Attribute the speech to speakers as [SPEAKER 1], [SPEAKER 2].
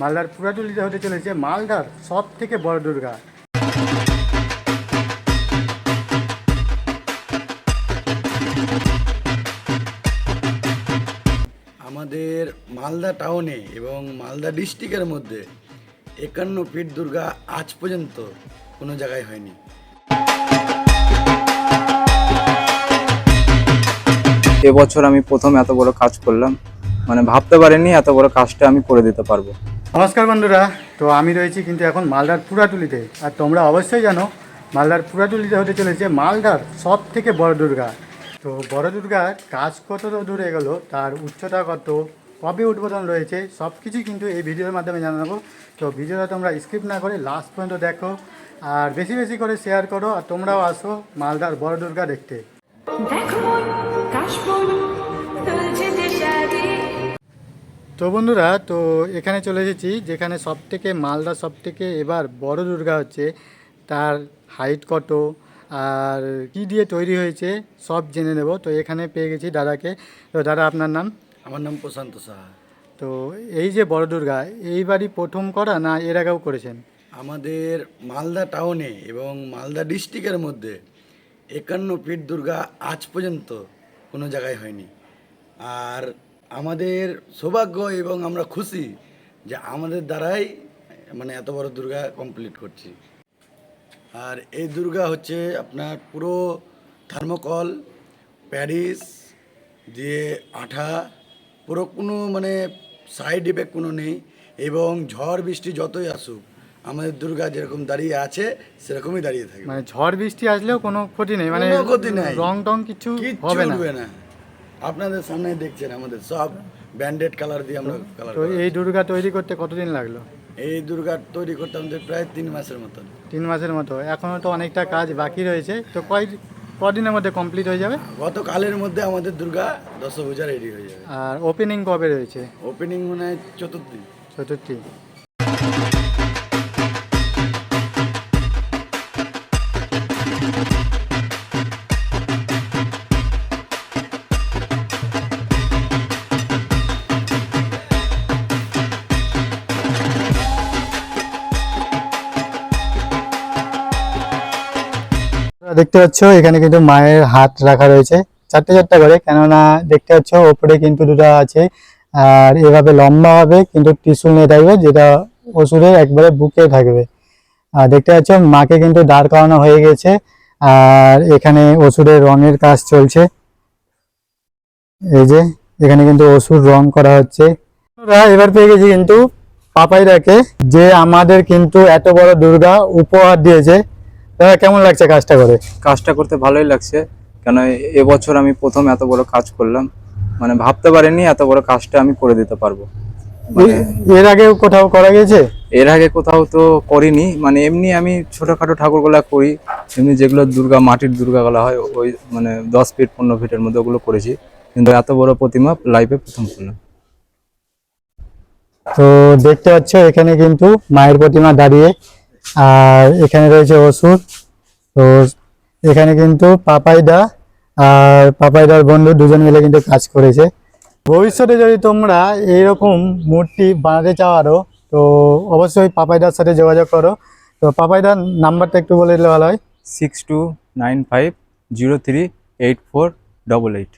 [SPEAKER 1] মালদার পুরাটুলিতে হতে চলেছে মালদার সব থেকে বড় দুর্গা।
[SPEAKER 2] আমাদের মালদা টাউনে এবং মালদা ডিস্ট্রিক্টের মধ্যে একান্ন ফিট দুর্গা আজ পর্যন্ত কোনো জায়গায় হয়নি।
[SPEAKER 3] এবছর আমি প্রথম এত বড় কাজ করলাম। মানে ভাবতে পারিনি এত বড় কাজটা আমি করে দিতে পারব।
[SPEAKER 1] নমস্কার বন্ধুরা তো আমি রয়েছি কিন্তু এখন মালদার পুরাটুলিতে। আর তোমরা অবশ্যই জানো মালদার পুরাটুলিতে হতে চলেছে মালদার সব থেকে বড় দুর্গা। তো বড় দুর্গার কাজ কত দূর এগোলো তার উচ্চতা কত কবে উদ্বোধন রয়েছে সব কিছুই কিন্তু এই ভিডিওর মাধ্যমে জানাব তো ভিডিওটা তোমরা স্কিপ না করে লাস্ট পর্যন্ত দেখো আর বেশি বেশি করে শেয়ার করো আর তোমরাও আসো মালদার বড় দুর্গা দেখতে।
[SPEAKER 4] দেখো
[SPEAKER 1] তো বন্ধুরা তো এখানে চলে এসেছি যেখানে সব থেকে মালদা সব থেকে এবার বড় দুর্গা হচ্ছে তার হাইট কত আর কি দিয়ে তৈরি হয়েছে সব জেনে নেব। তো এখানে পেয়ে গেছি দাদাকে। তো দাদা আপনার নাম?
[SPEAKER 2] আমার নাম প্রশান্ত সাহা।
[SPEAKER 1] তো এই যে বড় দুর্গা এইবারই প্রথম করা না এর আগেও করেছেন?
[SPEAKER 2] আমাদের মালদা টাউনে এবং মালদা ডিস্ট্রিক্টের মধ্যে একান্ন ফিট দুর্গা আজ পর্যন্ত কোনো জায়গায় হয়নি। আর আমাদের সৌভাগ্য এবং আমরা খুশি যে আমাদের দ্বারাই মানে এত বড় দুর্গা কমপ্লিট করছি। আর এই দুর্গা হচ্ছে আপনার পুরো থার্মোকল প্যারিস দিয়ে আঠা পুরো কোনো মানে সাইড ইফেক্ট কোনো নেই এবং ঝড় বৃষ্টি যতই আসুক আমাদের দুর্গা যেরকম দাঁড়িয়ে আছে সেরকমই দাঁড়িয়ে থাকবে।
[SPEAKER 1] মানে ঝড় বৃষ্টি আসলেও কোনো ক্ষতি নেই মানে
[SPEAKER 2] ক্ষতি নেই।
[SPEAKER 1] রং টং কিছু হবে না।
[SPEAKER 2] আপনাদের সামনে দেখছেন আমাদের সব ব্যান্ডেড কালার দিয়ে আমরা কালার
[SPEAKER 1] তো এই দুর্গা তৈরি করতে কতদিন লাগল?
[SPEAKER 2] এই দুর্গা তৈরি করতে আমাদের প্রায় তিন মাসের মতন।
[SPEAKER 1] তিন মাসের মতো। এখনও তো অনেকটা কাজ বাকি রয়েছে। তো কয় কদিনের মধ্যে কমপ্লিট হয়ে যাবে?
[SPEAKER 2] গতকালের মধ্যে আমাদের দুর্গা দশভূজা রেডি হয়ে যাবে।
[SPEAKER 1] আর ওপেনিং কবে রয়েছে?
[SPEAKER 2] ওপেনিং মনে হয় চতুর্থী।
[SPEAKER 1] চতুর্থী। দেখতে পাচ্ছ, এখানে কিন্তু মায়ের হাত রাখা রয়েছে। চারটে চারটে করে, কেননা দেখতে পাচ্ছ, ওপরে কিন্তু দুটো আছে। আর এভাবে লম্বা হবে, কিন্তু ত্রিশুল নিয়ে থাকবে, যেটা ওষুধের একবারে বুকে থাকবে। আর দেখতে পাচ্ছ, মাকে কিন্তু দাঁড় করানো হয়ে গেছে। আর এখানে ওষুধের রঙের কাজ চলছে। এই যে, এখানে কিন্তু ওষুধ রং করা হচ্ছে। এবার পেয়ে গেছি কিন্তু পাপাইদাকে যে আমাদের কিন্তু এত বড় দুর্গা উপহার দিয়েছে। দাদা কেমন লাগছে কাজটা করে?
[SPEAKER 3] কাজটা করতে ভালোই লাগছে। কেন এবছর আমি প্রথম এত বড় কাজ করলাম। মানে ভাবতে পারিনি এত বড় কাজটা আমি করে দিতে পারব। মানে
[SPEAKER 1] এর আগেও কোথাও করা গেছে?
[SPEAKER 3] এর আগে কোথাও তো করিনি। মানে এমনি আমি ছোটখাটো ঠাকুরগুলা করি। এমনি যেগুলো দুর্গা মাটির দুর্গাগুলা হয় ওই মানে দশ ফিট পনেরো ফিটের মধ্যে ওগুলো করেছি। কিন্তু এত বড় প্রতিমা লাইফে প্রথম করলাম।
[SPEAKER 1] তো দেখতে পাচ্ছ এখানে কিন্তু মায়ের প্রতিমা দাঁড়িয়ে আর এখানে রয়েছে ওষুধ। তো এখানে কিন্তু পাপাইদা আর পাপাইদার বন্ধু দুজন মিলে কিন্তু কাজ করেছে। ভবিষ্যতে যদি তোমরা এইরকম মূর্তি বানাতে চাও আরও, তো অবশ্যই পাপাইদার সাথে যোগাযোগ করো। তো পাপাইদার নাম্বারটা একটু বলে দিলে ভালো হয়।
[SPEAKER 3] Six two nine five zero three eight four double eight.